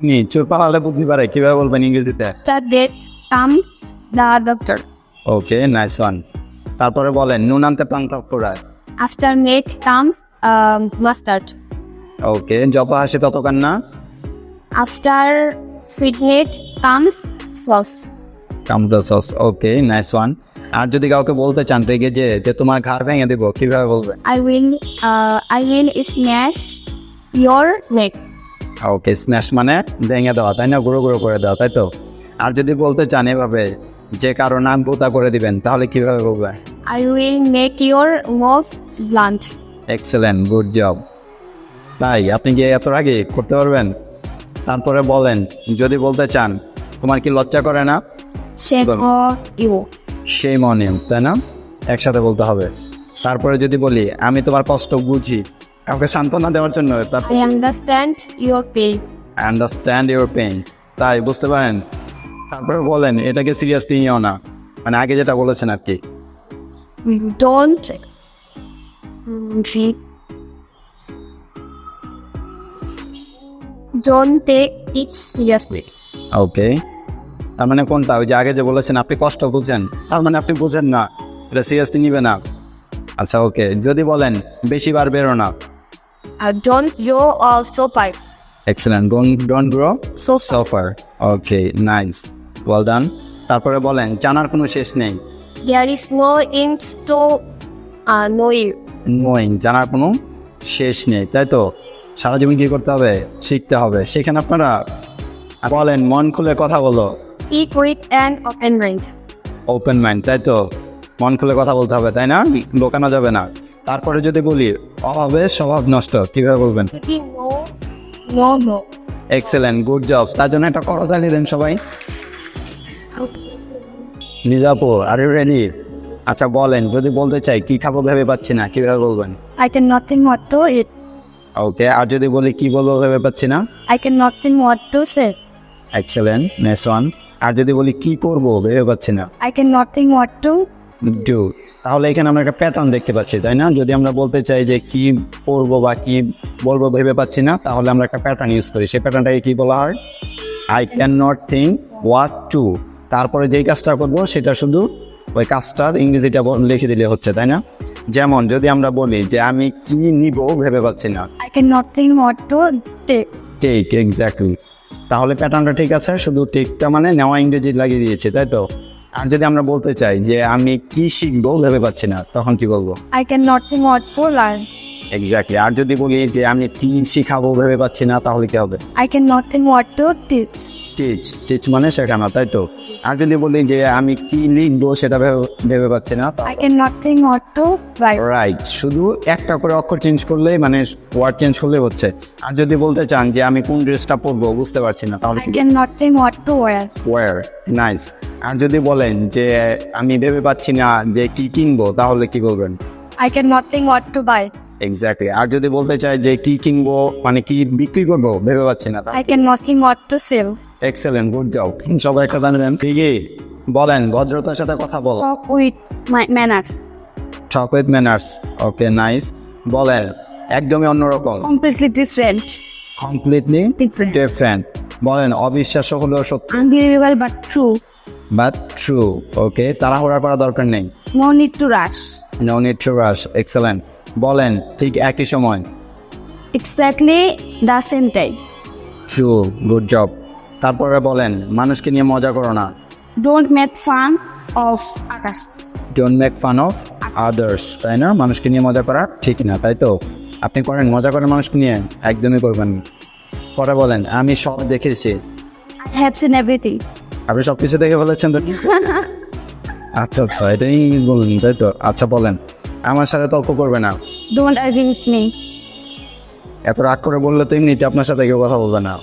নি চোর পালালে বুদ্ধি পারে কীভাবে বলবেন ইংরেজিতে After that comes the doctor. Okay nice one তারপরে বলেন নুন আনতে ফোড়ায় After meat comes um, mustard. ওকে যত হাসি তত কান্না After sweet meat comes sauce. Come the sauce okay nice one আর যদি কাউকে বলতে চান রেগে যে যে তোমার ঘাড় ভেঙে দেবো কীভাবে বলবে will uh, I will smash your neck. Okay smash মানে ভেঙে দেওয়া তাই না? গুঁড়ো গুঁড়ো করে দেওয়া তাই তো? আর যদি বলতে চান এভাবে যে কারও নাক বোতা করে দিবেন তাহলে কীভাবে বলবে? I will make your nose blunt. Excellent good job তাই আপনি কি এত আগে করতে পারবেন? তারপরে বলেন যদি বলতে চান তোমার কি লজ্জা করে না. সেই মনে তাই না? একসাথে বলতে হবে। তারপরে যদি বলি আমি তোমার কষ্ট বুঝি কাউকে সান্ত্বনা দেওয়ার জন্য তার I understand your pain. Understand your pain তাই বুঝতে পারেন? তারপরে বলেন এটাকে সিরিয়াসলি নিও না। মানে আগে যেটা বলেছেন আর কি। Mm, drink. Don't take ওকে তার মানে কোনটা? ওই যে আগে যে বলেছেন আপনি কষ্ট বুঝেন। তার মানে আপনি বুঝেন না। এটা সিরিয়াসলি নিবে না। আচ্ছা ওকে যদি বলেন বেশি বার বেরো না। Uh, don't go also pipe. Excellent don't don't grow So so far okay nice well done তারপরে বলেন জানার কোনো শেষ নেই। There is no end to uh, know you. Knowing জানার কোনো শেষ নেই। তাই তো? সারা জীবন কি করতে হবে? শিখতে হবে। সেখানে আপনারা বলেন মন খুলে কথা বলো। Speak with an open mind. Open mind তাই তো? মন খুলে কথা বলতে হবে তাই না? লোকানো যাবে না। তারপরে যদি বলি অভাবে স্বভাব নষ্ট কীভাবে বলবেন. এক্সেলেন্ট গুড জব তার জন্য একটা করতালি দেন সবাই। মির্জাপুর আর ইউ রেডি আচ্ছা বলেন যদি বলতে চাই কি খাব ভেবে পাচ্ছি না কীভাবে বলবেন? I can nothing what to eat okay আর যদি বলি কি বলব ভেবে পাচ্ছি না? I can nothing what to say excellent next one আর যদি বলি কি করব ভেবে পাচ্ছি না? I can nothing what to do তাহলে এখানে আমরা একটা প্যাটার্ন দেখতে পাচ্ছি তাই না? যদি আমরা বলতে চাই যে কি করব বা কি বলব ভেবে পাচ্ছি না তাহলে আমরা একটা প্যাটার্ন ইউজ করি। সেই প্যাটার্নটাকে কি বলা হয়? I can not think what to তারপরে যেই কাজটা করব সেটা শুধু ওই কাজটার ইংরেজিটা লিখে দিলে হচ্ছে তাই না? যেমন যদি আমরা বলি যে আমি কি নিব ভেবে পাচ্ছি না। I can nothing what to take. Take exactly তাহলে প্যাটার্নটা ঠিক আছে শুধু টেকটা মানে নেওয়া ইংরেজি লাগিয়ে দিয়েছে তাই তো? আর যদি আমরা বলতে চাই যে আমি কি শিখব ভেবে পাচ্ছি না, তখন কি বলব I can not think what for learn. Exactly আর যদি বলি যে আমি কি শিখাবো ভেবে পাচ্ছি না তাহলে কি হবে? I can nothing what to teach. Teach teach মানে শেখানো তাই তো? আর যদি বলি যে আমি কি লিখব সেটা ভেবে পাচ্ছি না I can nothing what to write. Write শুধু একটা করে অক্ষর চেঞ্জ করলেই মানে ওয়ার্ড চেঞ্জ করলে হচ্ছে। আর যদি বলতে চান যে আমি কোন ড্রেসটা পরবো বুঝতে পারছি না তাহলে I কি? can nothing what to wear. Wear nice আর যদি বলেন যে আমি ভেবে পাচ্ছি না যে কি কিনবো তাহলে কি বলবেন? I can nothing what to buy. Exactly আর যদি বলতে চাই যে কি কিনবো মানে কি বিক্রি করব ভেবে পাচ্ছি না I can nothing what to sell. Excellent good job সবাই একটা জানেন ঠিকই বলেন ভদ্রতার সাথে কথা বল। Talk with my manners. Talk with manners okay nice বলেন একদমই অন্যরকম। Completely different. Completely Different. Different বলেন অবিশ্বাস্য হলেও সত্য। Unbelievable but true. But true okay তাড়াহুড়া করা দরকার নেই। No need to rush. No need to rush excellent বলেন ঠিক একই সময়। Exactly the same time. True good job তারপরে বলেন মানুষকে নিয়ে মজা করো না। Don't make fun of others. Don't make fun of others তাই না? মানুষকে নিয়ে মজা করা ঠিক না তাই তো? আপনি করেন মজা করেন মানুষকে নিয়ে একদমই করবেন পরে বলেন আমি সব দেখেছি। I have seen everything. আপনি সব কিছু দেখে ফেলেছেন তো? আচ্ছা আচ্ছা এটাই বলুন তাই তো? আচ্ছা বলেন। আমার সাথে তর্ক করবে না Don't argue with me. এত রাগ করে বললে তো এমনিতে আপনার সাথে কেউ কথা বলবে না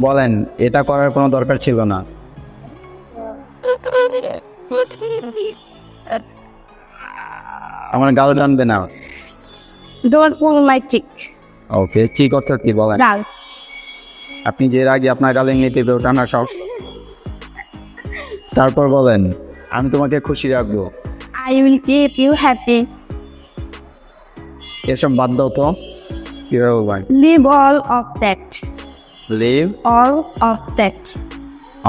বলেন এটা করার কোনো দরকার ছিল না আমার গাল টানবে না Don't pull my cheek. ওকে চিক অর্থাৎ কি বলেন Gal. আপনি যে রাগে আপনার গালে নিতে পেও টানা সব তারপর বলেন আমি তোমাকে খুশি রাখব I will keep you happy. এসব বাদ দাও তো কীভাবে Leave all of that. Leave all of that.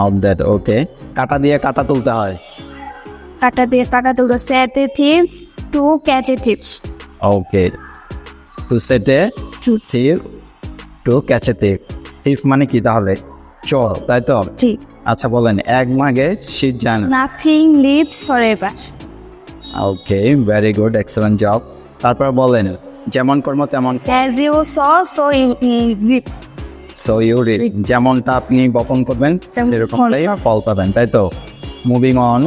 Of that okay কাটা দিয়ে কাটা তুলতে হয় কাটা দিয়ে কাটা তুলতে set a thief to catch a thief. Okay to সেটে to thief to catch a thief thief মানে কি তাহলে চোর তাই তো thief. আচ্ছা বলেন এক মাগে শীত জান না lives lives forever. Okay very good excellent job তারপর বলেন যেমন কর্ম তেমন সো ইউ যেমনটা আপনি বপন করবেন সেরকমটাই ফল পাবেন। তাই তো? Moving on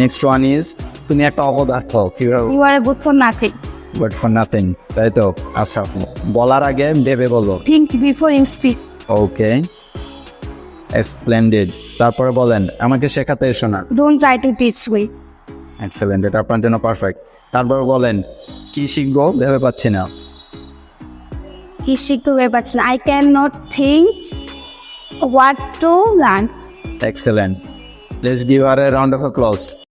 next one is তুমি একটা অপদার্থ কীভাবে You are good for nothing. But for nothing তাই তো? আচ্ছা বলার আগে ভেবে বলো। Think before you speak. Okay splendid তারপরে বলেন আমাকে শেখাতে এসো না। Don't try to teach me. Excellent এটা আপনার জন্য পারফেক্ট তারপর বলেন কি শিখব ভেবে পাচ্ছি না। কি শিখতে ভেবে পাচ্ছি না? I can not think what to learn excellent let's give R a round of close